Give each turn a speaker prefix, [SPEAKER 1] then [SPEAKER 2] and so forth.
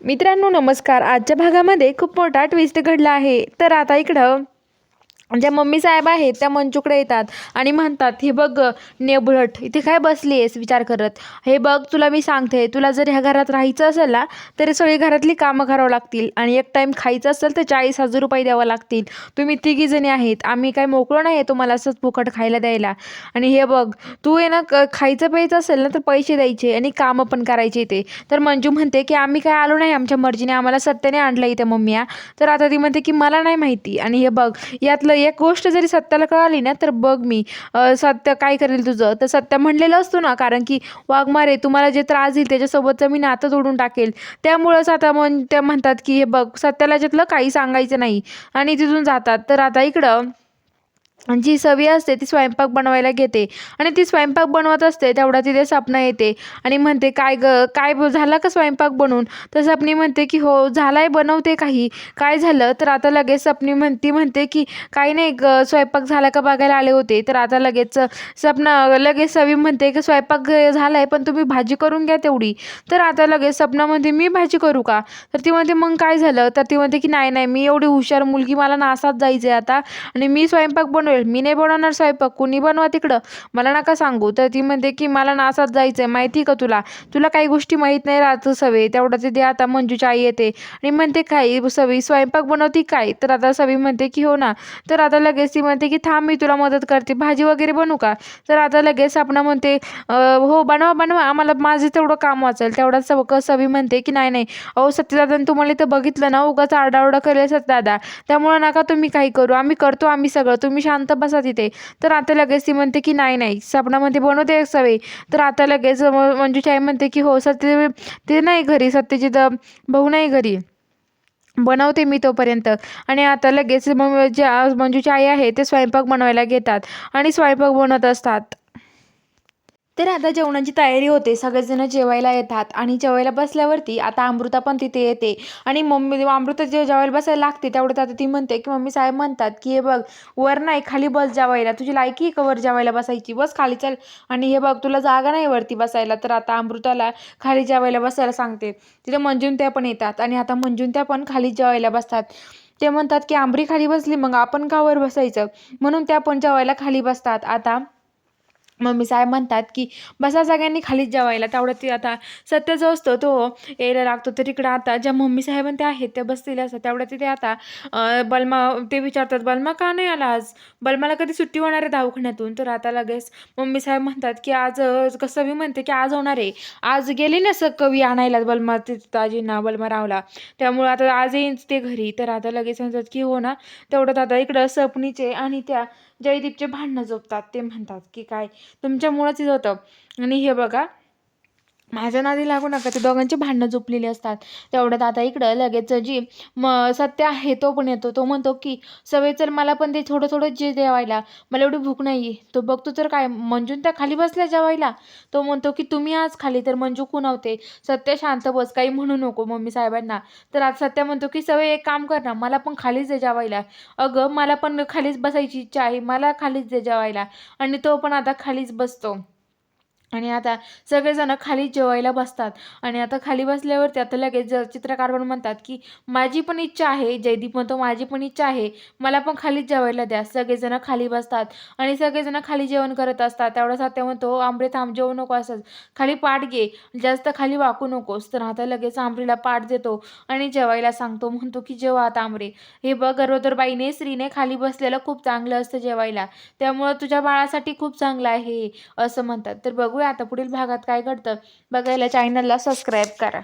[SPEAKER 1] मित्रांनो नमस्कार. आजच्या भागामध्ये खूप मोठा ट्विस्ट घडला आहे. तर आता इकडं ज्या मम्मी साहेब आहेत त्या मंचूकडे येतात आणि म्हणतात हे बघ नेबुलट इथे काय बसली आहेस? विचार करत. हे बघ तुला मी सांगते तुला जर ह्या घरात राहायचं असेल ना तरी सगळी घरातली कामं करावं लागतील आणि एक टाईम खायचं असेल तर चाळीस हजार रुपये द्यावं लागतील. तुम्ही तिघीजणी आहेत आम्ही काय मोकळो नाही आहे तुम्हाला असंच फुकट खायला द्यायला. आणि हे बघ तू आहे ना क- खायचं प्यायचं असेल ना तर पैसे द्यायचे आणि कामं पण करायचे ते तर मंजू म्हणते की आम्ही काय आलो नाही आमच्या मर्जीने आम्हाला सत्याने आणलं इथे मम्मीया तर आता ती म्हणते की मला नाही माहिती. आणि हे बघ यातलं एक गोष्ट जरी सत्याला कळाली ना तर बघ मी. सत्य काय करेल तुझं? तर सत्य म्हणलेलं असतो ना कारण की वाघमारे तुम्हाला जे त्रास देईल त्याच्यासोबतचं मी नातं तोडून टाकेल. त्यामुळंच आता म्हण त्या म्हणतात की हे बघ सत्याला याच्यातलं काही सांगायचं नाही. आणि तिथून जातात. तर आता इकडं जी सवी असते ती स्वयंपाक बनवायला घेते. आणि ती स्वयंपाक बनवत असते तेवढा तिथे सपना येते. आणि म्हणते काय ग काय ब- झाला का स्वयंपाक बनवून? तर सपनी म्हणते की हो झालाय बनवते काही. काय झालं? तर आता लगेच सपनी म्हणती म्हणते की काही नाही ग स्वयंपाक झाला का बघायला आले होते. तर आता लगेच सपना लगेच सवी म्हणते की स्वयंपाक झाला झालाय पण तुम्ही भाजी करून घ्या तेवढी. तर आता लगेच सपना म्हणते मी भाजी करू का? तर ती म्हणते मग काय झालं? तर ती म्हणते की नाही नाही मी एवढी हुशार मुलगी मला नासात जायचं आहे आता. आणि मी स्वयंपाक बनवेल. मी नाही बनवणार स्वयंपाक कुणी बनवा तिकडं? मला नका सांगू. तर ती म्हणते की मला नासात जायचं आहे माहिती का तुला? तुला काही गोष्टी माहीत नाही राहत सवे तेवढं ते आता मंजूची आई येते. आणि म्हणते काही सवी स्वयंपाक बनवती काय? तर आता सवी म्हणते की हो ना. तर आता लगेच ती म्हणते की थांब मी तुला मदत करते. भाजी वगैरे बनवू का? तर आता लगेच आपण म्हणते हो बनवा बनवा. आम्हाला माझं तेवढं काम वाचेल. तेवढा सव सवी म्हणते की नाही नाही. अहो सत्यदादांनी तुम्हाला इथं बघितलं ना उगाच आरडाओरडा करेल सत्यदादा. त्यामुळे नका तुम्ही काही करू. आम्ही करतो आम्ही सगळं. तुम्ही शांत बसा तिथे. तर आता लगेच ती म्हणते की नाही नाही सपनामध्ये बनवते सवय. तर आता लगेच मंजूची आई म्हणते की हो सत्य ते नाही घरी सत्यजित भाऊ नाही घरी. बनवते मी तोपर्यंत. आणि आता लगेच मग ज्या मंजूची आई आहे ते स्वयंपाक बनवायला घेतात आणि स्वयंपाक बनवत असतात. तर आता जेवणाची तयारी होते. सगळेजण जेवायला येतात आणि जेवायला बसल्यावरती आता अमृता पण तिथे येते. आणि मम्मी अमृता जे जेवायला बसायला लागते तेवढ्यात आता ती म्हणते की मम्मी साहेब म्हणतात की हे बघ वर नाही खाली बस जेवायला. तुझी लायकी आहे का वर जेवायला बसायची? बस खाली चल. आणि हे बघ तुला जागा नाही वरती बसायला. तर आता अमृताला खाली जेवायला बसायला सांगते. तिथे मंजून त्या पण येतात आणि आता मंजून त्या पण खाली जेवायला बसतात. ते म्हणतात की आंबरी खाली बसली मग आपण का वर बसायचं? म्हणून त्या पण जेवायला खाली बसतात. आता मम्मी साहेब म्हणतात की बसा सगळ्यांनी खालीच जेवायला तेवढं ते आता सत्य जो असतो तो. यायला लागतो तर इकडं आता ज्या मम्मी साहेबां त्या आहेत त्या बसलेल्या असतात तेवढ्या तिथे आता बलमा ते विचारतात बलमा का नाही आला आज? बलमाला कधी सुट्टी होणार आहे दवाखान्यातून? तर आता लगेच मम्मी साहेब म्हणतात की आज कसं मी म्हणते की आज होणार आहे. आज गेले ना स कवी आणायला बलमा ताजींना बलमा रावला. त्यामुळे आता आज येईन ते घरी. तर आता लगेच म्हणतात की हो ना. तेवढं आता इकडं सपनीचे आणि त्या जयदीपचे भांडणं जोपतात. ते म्हणतात की काय तुमच्यामुळंच हे होतं. आणि हे बघा माझ्या नादी लागू नका ते दोघांची भांडणं झोपलेली असतात. तेवढ्यात आता इकडं लगेच जी म सत्य आहे तो पण येतो. तो म्हणतो की सवय चल मला पण ते थोडं थोडं जे जेवायला. मला एवढी भूक नाही आहे तो बघतो तर काय मंजून त्या खाली बसल्या जेवायला. तो म्हणतो की तुम्ही आज खाली तर मंजू कुणावते सत्य शांत बस काही म्हणू नको मम्मी साहेबांना. तर आज सत्य म्हणतो की सवय एक काम कर ना मला पण खालीच दे जेवायला. अगं मला पण खालीच बसायची इच्छा आहे. मला खालीच दे जेवायला. आणि तो पण आता खालीच बसतो. आणि आता सगळेजण खाली जेवायला बसतात. आणि आता खाली बसल्यावरती आता लगेच ज- चित्रकार पण म्हणतात की माझी पण इच्छा आहे जयदीप म्हणतो माझी पण इच्छा आहे मला पण खालीच जेवायला द्या. सगळेजण खाली बसतात. आणि सगळेजण खाली जेवण करत असतात. तेवढा सत्य म्हणतो आंबरे थांब जेवू नको असंच. खाली पाठ घे. जास्त खाली वाकू नकोस. तर आता लगेच आंबरीला पाठ देतो आणि जेवायला सांगतो. म्हणतो की जेवा आता आंबरे. हे बघ गरोदरबाईने स्त्रीने खाली बसलेलं खूप चांगलं असतं जेवायला. त्यामुळं तुझ्या बाळासाठी खूप चांगलं आहे हे असं म्हणतात. तर बघू बघूया. आता पुढील भागात काय घडतं बघायला चॅनलला सबस्क्राईब करा.